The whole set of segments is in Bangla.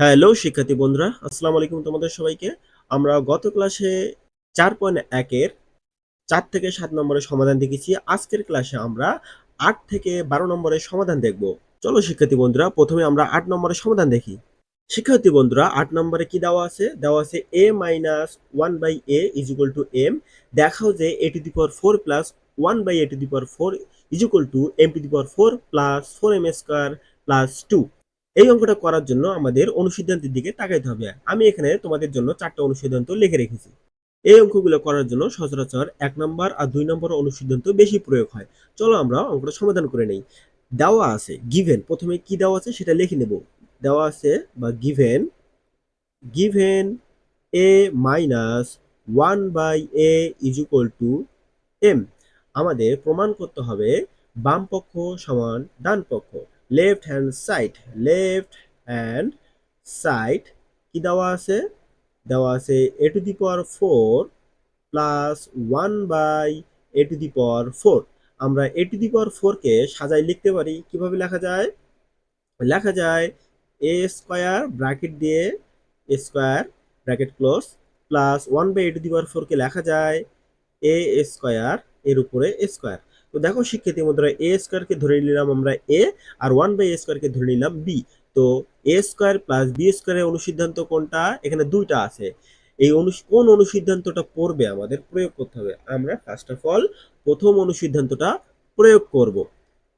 হ্যালো শিক্ষার্থী বন্ধুরা, আসসালামু আলাইকুম তোমাদের সবাইকে। আমরা গত ক্লাসে চার পয়েন্ট একের চার থেকে সাত নম্বরের সমাধান দেখেছি। আজকের ক্লাসে আমরা আট থেকে বারো নম্বরের সমাধান দেখব। চলো শিক্ষার্থী বন্ধুরা, প্রথমে আমরা আট নম্বরের সমাধান দেখি। শিক্ষার্থী বন্ধুরা, আট নম্বরে কি দেওয়া আছে? দেওয়া আছে A minus one by A is equal to M দেখাও যে A to the power four plus one by A to the power four is equal to M to the power four plus four M square plus two এই অঙ্কটা করার জন্য আমাদের অনুসিদ্ধান্তের দিকে তাকাইতে হবে। আমি এখানে তোমাদের জন্য চারটা অনুসিদ্ধান্ত লিখে রেখেছি। এই অঙ্কগুলো করার জন্য সচরাচর এক নম্বর আর দুই নম্বর অনুসিদ্ধান্ত বেশি প্রয়োগ হয়। চলো আমরা অঙ্কটা সমাধান করে নেই। দেওয়া আছে গিভেন প্রথমে কি দেওয়া আছে সেটা লিখে নেব। দেওয়া আছে বা given given A minus one by A is equal to M আমাদের প্রমাণ করতে হবে বাম পক্ষ সমান ডান পক্ষ। Left hand side left hand side কি দেওয়া আছে? দেওয়া আছে A to the power four plus one by A to the power four আমরা এ টু দি পাওয়ার ফোরকে সাজাই লিখতে পারি। কীভাবে লেখা যায়? লেখা যায় এ স্কোয়ার ব্র্যাকেট দিয়ে A square bracket close plus one by A to the power ফোরকে লেখা যায় এ স্কোয়ার এর উপরে স্কোয়ার তো দেখো শিক্ষার্থী বন্ধুরা এ স্কোয়ারকে ধরে নিলাম আমরা এ আর ওয়ান বাই এ স্কোয়ারকে ধরে নিলাম বি তো এ স্কোয়ার প্লাস বি স্কোয়ারের অনুসিদ্ধান্ত কোনটা? এখানে দুইটা আছে। এই অনু কোন অনুসিদ্ধান্তটা পড়বে আমাদের? প্রয়োগ করতে হবে। আমরা ফার্স্ট অফ অল প্রথম অনুসিদ্ধান্তটা প্রয়োগ করব।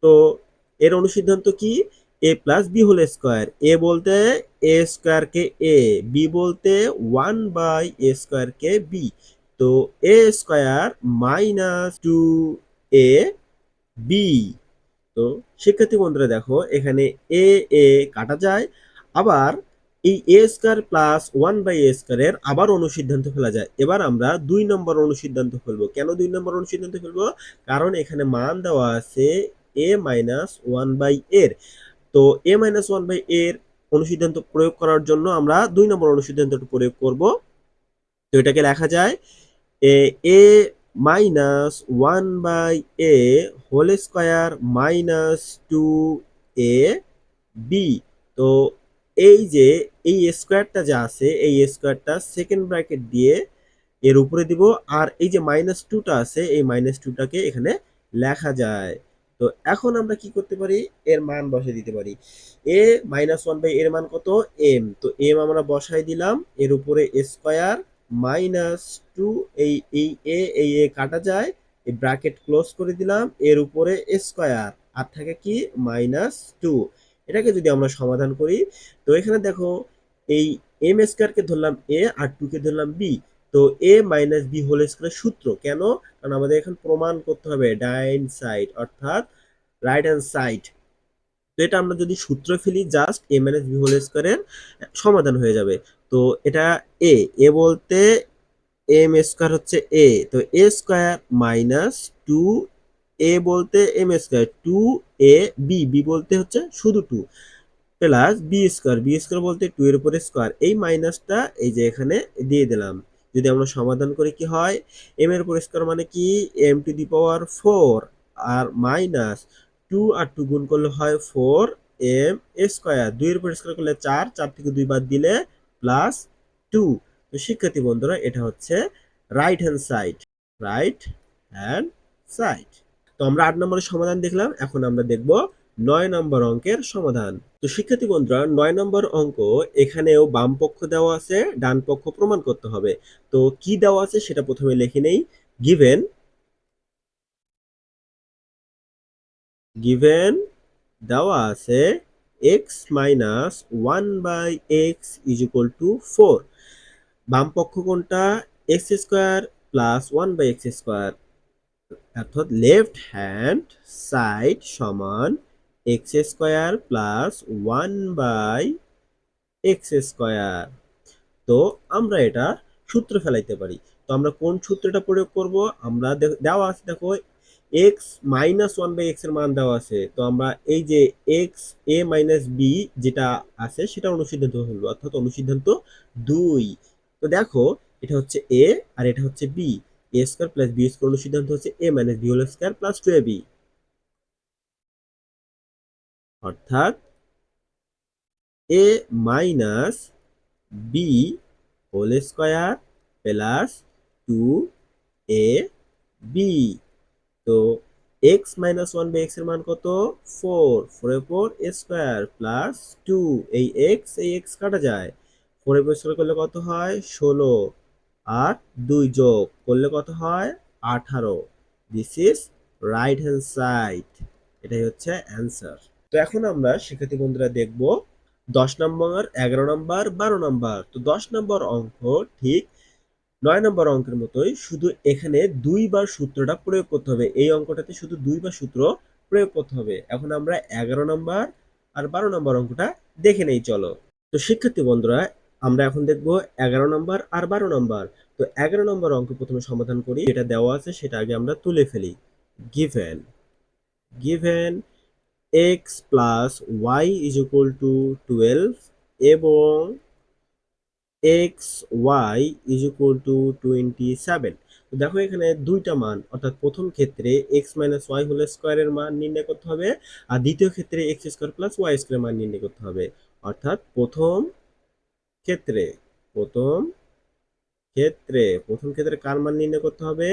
তো এর অনুসিদ্ধান্ত কি? A plus B whole square A বলতে এ স্কোয়ারকে এ বি বলতে ওয়ান বাই এ স্কোয়ারকে বি তো A square minus two A B তো শিক্ষার্থী বন্ধুরা দেখো, এখানে এ এ কাটা যায়, আবার এই A square plus one by A স্কোয়ারের আবার অনুসিদ্ধান্ত ফেলা যায়। এবার আমরা দুই নম্বর অনুসিদ্ধান্ত ফেলব। কেন দুই নম্বর অনুসিদ্ধান্ত ফেলব? কারণ এখানে মান দেওয়া আছে এ মাইনাস ওয়ান বাই এর। তো এ মাইনাস ওয়ান বাই এর অনুসিদ্ধান্ত প্রয়োগ করার জন্য আমরা দুই নম্বর অনুসিদ্ধান্তটা প্রয়োগ করব। তো এটাকে লেখা যায়, A minus one by A whole square minus two A B. তো এই যে এই স্কোয়ারটা যা আছে, এই স্কোয়ারটা সেকেন্ড ব্র্যাকেট দিয়ে এর উপরে দিব, আর এই যে মাইনাস টুটা আছে, এই মাইনাস টুটাকে এখানে লেখা যায়। তো এখন আমরা কি করতে পারি? এর মান বসে দিতে পারি। এ মাইনাস ওয়ান বাই এর মান কত? এম। তো এম আমরা বসাই দিলাম, এর উপরে স্কোয়ার মাইনাস টু এই এই, এ এই, এ কাটা যায়, এই ব্র্যাকেট ক্লোজ করে দিলাম, এর উপরে স্কোয়ার আর থাকে কি? মাইনাস টু এটাকে যদি আমরা সমাধান করি, তো এখানে দেখো, এই এম স্কোয়ারকে ধরলাম এ আর টুকে ধরলাম বি তো এ মাইনাস বি হোল স্কোয়ারের সূত্র। কেন? কারণ আমাদের এখন প্রমাণ করতে হবে, ডাইন সাইড, অর্থাৎ রাইট হ্যান্ড সাইড তো এটা আমরা যদি সূত্র ফেলি just A minus B whole স্কোয়ারের সমাধান হয়ে যাবে। তো এটা এ এ বলতে এম স্কোয়ার হচ্ছে এ তো A square minus two A বলতে M square two A B B বলতে হচ্ছে শুধু two plus B square B square বলতে টু এর উপরে স্কোয়ার এই মাইনাসটা এই যে এখানে দিয়ে দিলাম। যদি আমরা সমাধান করি কি হয়? এম এর উপর স্কোয়ার মানে কি? M to the power four R minus two আর টু গুণ করলে হয় ফোর এম স্কোয়ার দুইয়ের উপর স্কোয়ার করলে চার চার থেকে দুই বাদ দিলে প্লাস টু তো শিক্ষার্থী বন্ধুরা, এটা হচ্ছে right hand side right hand side তো আমরা আট নম্বরের সমাধান দেখলাম, এখন আমরা দেখব নয় নম্বর অঙ্কের সমাধান। তো শিক্ষার্থী বন্ধুরা, নয় নম্বর অঙ্ক, এখানেও বাম পক্ষ দেওয়া আছে, ডান পক্ষ প্রমাণ করতে হবে। তো কি দেওয়া আছে সেটা প্রথমে লিখে নেই। গিভেন গিভেন দেওয়া আছে X minus one by X is equal to four বাম পক্ষ কোনটা? X square plus one by X square অর্থাৎ লেফট হ্যান্ড সাইড সমান X square plus one by X square তো আমরা এটা সূত্র ফেলাইতে পারি। তো আমরা কোন সূত্রটা প্রয়োগ করব? আমরা দেওয়া আছে, দেখো এক্স মাইনাস ওয়ান বাই এক্সের মান দেওয়া আছে। তো আমরা এই যে এক্স এ মাইনাস বি যেটা আছে, সেটা অনুসিদ্ধান্ত হলো। অর্থাৎ অনুসিদ্ধান্ত দুই। তো দেখো, এটা হচ্ছে এ আর এটা হচ্ছে B A square plus B square অনুসিদ্ধান্ত হচ্ছে A minus B whole square plus two A B অর্থাৎ A minus B whole square plus two A B তো এক্স মাইনাস ওয়ান বাই এক্সের মান কত? ফোর ফোরের পর এ স্কোয়ার প্লাস টু এই এক্স এই এক্স কাটা যায়। ফোরের পর করলে কত হয়? ষোলো। আর দুই যোগ করলে কত হয়? আঠারো। This is right hand side এটাই হচ্ছে অ্যান্সার তো এখন আমরা শিক্ষার্থী বন্ধুরা দেখব দশ নম্বর, এগারো নম্বর, বারো নম্বর। তো দশ নম্বর অঙ্ক ঠিক নয় নম্বর অঙ্কের মতোই শুধু এখানে দুইবার সূত্রটা প্রয়োগ করতে হবে। এই অঙ্কটাতে শুধু দুইবার সূত্র প্রয়োগ করতে হবে। এখন আমরা এগারো নম্বর আর বারো নম্বর অঙ্কটা দেখে নেই, চলো। তো শিক্ষার্থী বন্ধুরা আমরা এখন দেখব এগারো নম্বর আর বারো নম্বর। তো এগারো নম্বর অঙ্ক প্রথমে সমাধান করি, যেটা দেওয়া আছে সেটা আগে আমরা তুলে ফেলি। Given given X plus Y is equal to twelve এবং X Y is equal to twenty seven দেখো এখানে দুইটা মান, অর্থাৎ প্রথম ক্ষেত্রে এক্স মাইনাস ওয়াই হোল স্কোয়ারের মান নির্ণয় করতে হবে, আর দ্বিতীয় ক্ষেত্রে এক্স স্কোয়ার প্লাস ওয়াই স্কোয়ারের মান নির্ণয় করতে হবে। অর্থাৎ প্রথম ক্ষেত্রে প্রথম ক্ষেত্রে প্রথম ক্ষেত্রে কার মান নির্ণয় করতে হবে?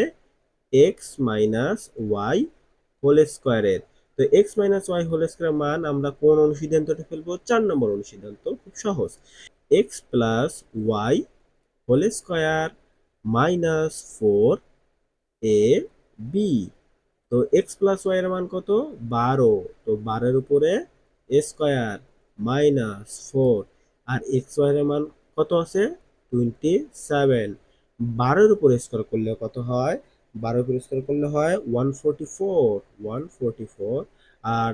এক্স মাইনাস ওয়াই হোল স্কোয়ারের তো এক্স মাইনাস ওয়াই হোল স্কোয়ারের মান আমরা কোন অনুসিদ্ধান্তটা ফেলব? চার নম্বর অনুসিদ্ধান্ত, খুব সহজ। X plus Y whole square minus four A B তো এক্স প্লাস ওয়াই এর মান কত? বারো। তো বারোর উপরে স্কোয়ার মাইনাস ফোর আর এক্স ওয়াই এর মান কত আছে? টোয়েন্টি সেভেন বারোর উপর স্কোয়ার করলে কত হয়? বারোর উপর স্কোয়ার করলে হয় one forty four one forty four আর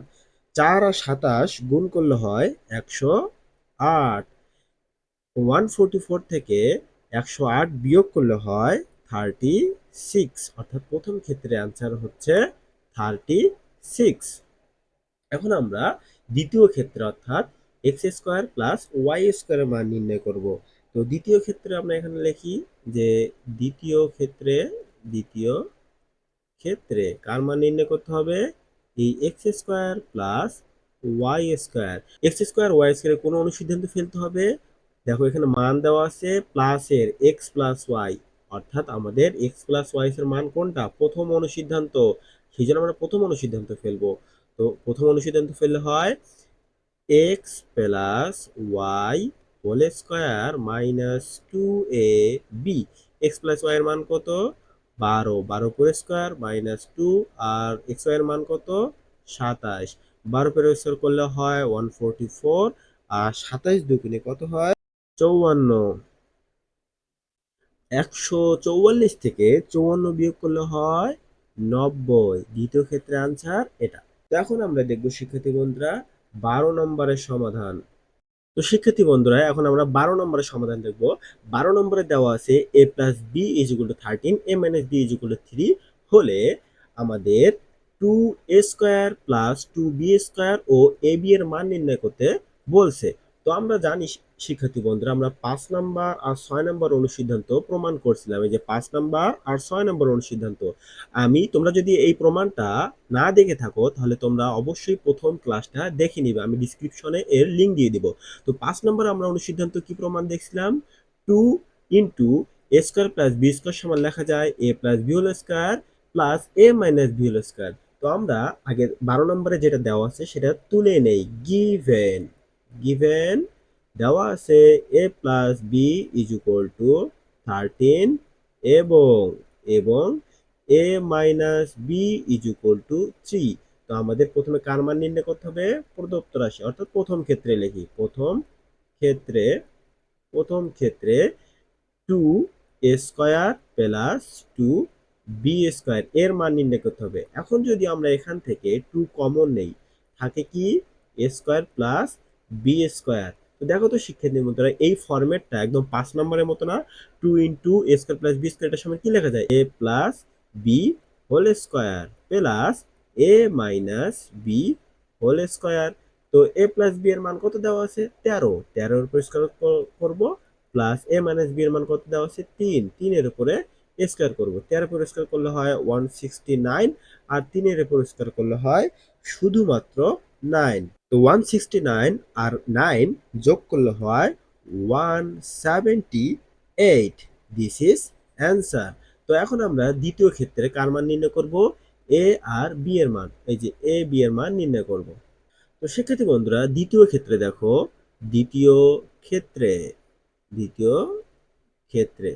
চার আর সাতাশ গুণ করলে হয় একশো আট। ওয়ান ফোরটি ফোর থেকে একশো আট বিয়োগ করলে হয় থার্টি সিক্স অর্থাৎ প্রথম ক্ষেত্রে অ্যান্সার হচ্ছে থার্টি সিক্স এখন আমরা দ্বিতীয় ক্ষেত্রে, অর্থাৎ এক্স স্কোয়ার প্লাস ওয়াই স্কোয়ারের মান নির্ণয় করব। তো দ্বিতীয় ক্ষেত্রে আমরা এখানে লিখি যে দ্বিতীয় ক্ষেত্রে দ্বিতীয় ক্ষেত্রে কার মান নির্ণয় করতে হবে? এই X square plus Y square. X square Y স্কোয়ারের কোনো অনুসিদ্ধান্ত ফেলতে হবে। দেখো এখানে মান দেওয়া আছে প্লাসের এক্স প্লাস ওয়াই অর্থাৎ আমাদের এক্স প্লাস ওয়াই এর মান কোনটা? প্রথম অনুসিদ্ধান্ত। সেই জন্য আমরা প্রথম অনুসিদ্ধান্ত ফেলব। তো প্রথম অনুসিদ্ধান্ত ফেললে হয় x plus y whole square minus two a b x plus y এর মান কত? বারো। বারো পর স্কোয়ার মাইনাস টু আর এক্স ওয়াই এর মান কত? সাতাশ। বারো পর স্কোয়ার করলে হয় ওয়ান ফোরটি ফোর আর সাতাইশ দুগুণে কত হয়? চৌয়ান্ন। একশো চৌয়াল্লিশ থেকে চৌয়ান্ন বিয়োগ করলে হয় নব্বই। দ্বিতীয় ক্ষেত্রে আনসার এটা। এখন আমরা দেখব শিক্ষার্থী বন্ধুরা বারো নম্বরের সমাধান। তো শিক্ষার্থী বন্ধুরা, এখন আমরা বারো নম্বরের সমাধান দেখব। বারো নম্বরে দেওয়া আছে a plus b is equal to thirteen, a minus b is equal to three হলে আমাদের two a square plus two b square O a b এর মান নির্ণয় করতে বলছে। তো আমরা জানি শিক্ষার্থী বন্ধুরা, আমরা পাঁচ নাম্বার আর ছয় নাম্বার অনুসিদ্ধান্ত প্রমাণ করছিলাম। এই যে পাঁচ নাম্বার আর ছয় নাম্বার অনুসিদ্ধান্ত। আমি, তোমরা যদি এই প্রমাণটা না দেখে থাকো, তাহলে তোমরা অবশ্যই প্রথম ক্লাসটা দেখে নিবে। আমি ডিসক্রিপশনে এর লিঙ্ক দিয়ে দিব। তো পাঁচ নম্বরে আমরা অনুসিদ্ধান্ত কি প্রমাণ দেখছিলাম? Two into a square plus b square সমান লেখা যায় a plus b whole square plus a minus b whole square. তো আমরা আগে বারো নম্বরে যেটা দেওয়া আছে, সেটা তুলে নেই। গিভেন গিভেন দেওয়া আছে a plus b is equal to thirteen এবং এবং a minus b is equal to three তো আমাদের প্রথমে কার মান নির্ণয় করতে হবে? প্রদত্ত রাশি। অর্থাৎ প্রথম ক্ষেত্রে লিখি। প্রথম ক্ষেত্রে প্রথম ক্ষেত্রে two a square plus two b square এর মান নির্ণয় করতে হবে। এখন যদি আমরা এখান থেকে টু কমন নেই, থাকে কি? A square plus b square তো দেখো তো শিক্ষার্থী বন্ধুরা এই ফরম্যাটটা একদম পাঁচ নম্বরের মতো না two into a square plus b square এটার সময় কি লেখা যায়? A plus b whole square plus a minus b whole square তো এ প্লাস বি এর মান কত দেওয়া আছে? তেরো। তেরোর উপর স্কোয়ার করব প্লাস এ মাইনাস বি এর মান কত দেওয়া আছে? তিন। তিনের উপরে স্কোয়ার করব। তেরো উপর স্কোয়ার করলে হয় ওয়ান সিক্সটি নাইন আর তিনের উপর স্কোয়ার করলে হয় শুধুমাত্র নাইন তো ওয়ান সিক্সটি নাইন আর নাইন যোগ করলে হয় one seventy eight this is answer তো এখন আমরা দ্বিতীয় ক্ষেত্রে কার মান নির্ণয় করব? এ আর বি এর মান। এই যে এ বি এর মান নির্ণয় করব। তো সেক্ষেত্রে বন্ধুরা, দ্বিতীয় ক্ষেত্রে দেখো, দ্বিতীয় ক্ষেত্রে দ্বিতীয় ক্ষেত্রে।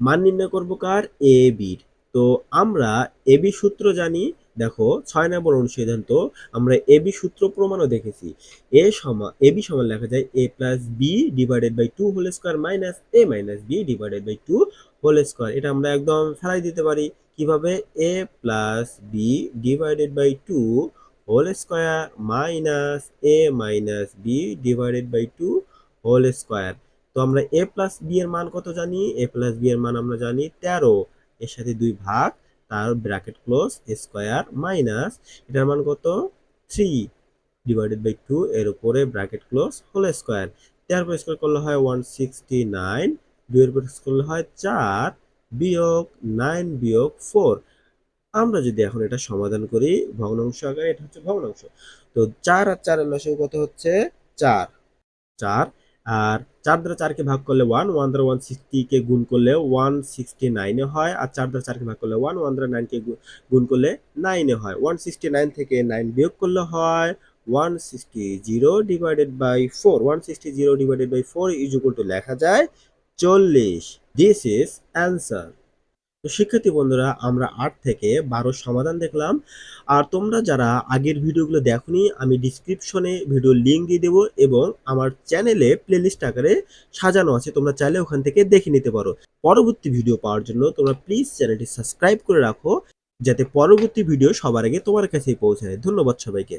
মান নির্ণয় করব কার? এ বির তো আমরা এ বি সূত্র জানি দেখো, ছয় নম্বর অনুসিদ্ধান্ত, আমরা এ বি সূত্র প্রমাণও দেখেছি। এ সমান, এ বি সমান লেখা যায় a plus b divided by two whole square minus a minus b divided by two whole square এটা আমরা একদম ফেলাই দিতে পারি। কীভাবে? A plus b divided by two whole square minus a minus b divided by two whole square তো আমরা এ প্লাস বি এর মান কত জানি? এ প্লাস বি এর মান আমরা জানি তেরো। এর সাথে দুই ভাগ তার ব্র্যাকেট ক্লোজ স্কোয়ার মাইনাস, এটার মান কত? থ্রি ডিভাইডেড বাই টু, এর উপরে ব্র্যাকেট ক্লোজ, হোল স্কোয়ার। তেরো পর স্কোয়ার করলে হয় ওয়ান সিক্সটি নাইন, দুইয়ের পর করলে হয় চার, বিয়োগ নাইন বিয়োগ ফোর। আমরা যদি এখন এটা সমাধান করি, ভগ্নাংশ আকারে, এটা হচ্ছে ভগ্নাংশ। তো চার আর চারের লসাগু কত হচ্ছে চার। চার আর চার দ্বারা চারকে ভাগ করলে ওয়ান ওয়ান দ্বারা ওয়ান সিক্সটিকে গুণ করলে ওয়ান সিক্সটি নাইনে হয়, আর চার দ্বারা চারকে ভাগ করলে ওয়ান ওয়ান দ্বারা নাইনকে গুণ করলে নাইনে হয়। ওয়ান সিক্সটি নাইন থেকে নাইন বিয়োগ করলে হয় one sixty zero divided by four one sixty zero divided by four is equal to লেখা যায় চল্লিশ। দিস ইজ অ্যান্সার তো শিক্ষার্থী বন্ধুরা, আমরা আট থেকে বারো সমাধান দেখলাম। আর তোমরা যারা আগের ভিডিওগুলো দেখোনি, আমি ডিসক্রিপশনে ভিডিও লিঙ্ক দিয়ে দেবো এবং আমার চ্যানেলে প্লেলিস্ট আকারে সাজানো আছে, তোমরা চাইলে ওখান থেকে দেখে নিতে পারো। পরবর্তী ভিডিও পাওয়ার জন্য তোমরা প্লিজ চ্যানেলটি সাবস্ক্রাইব করে রাখো, যাতে পরবর্তী ভিডিও সবার আগে তোমার কাছেই পৌঁছায়। ধন্যবাদ সবাইকে।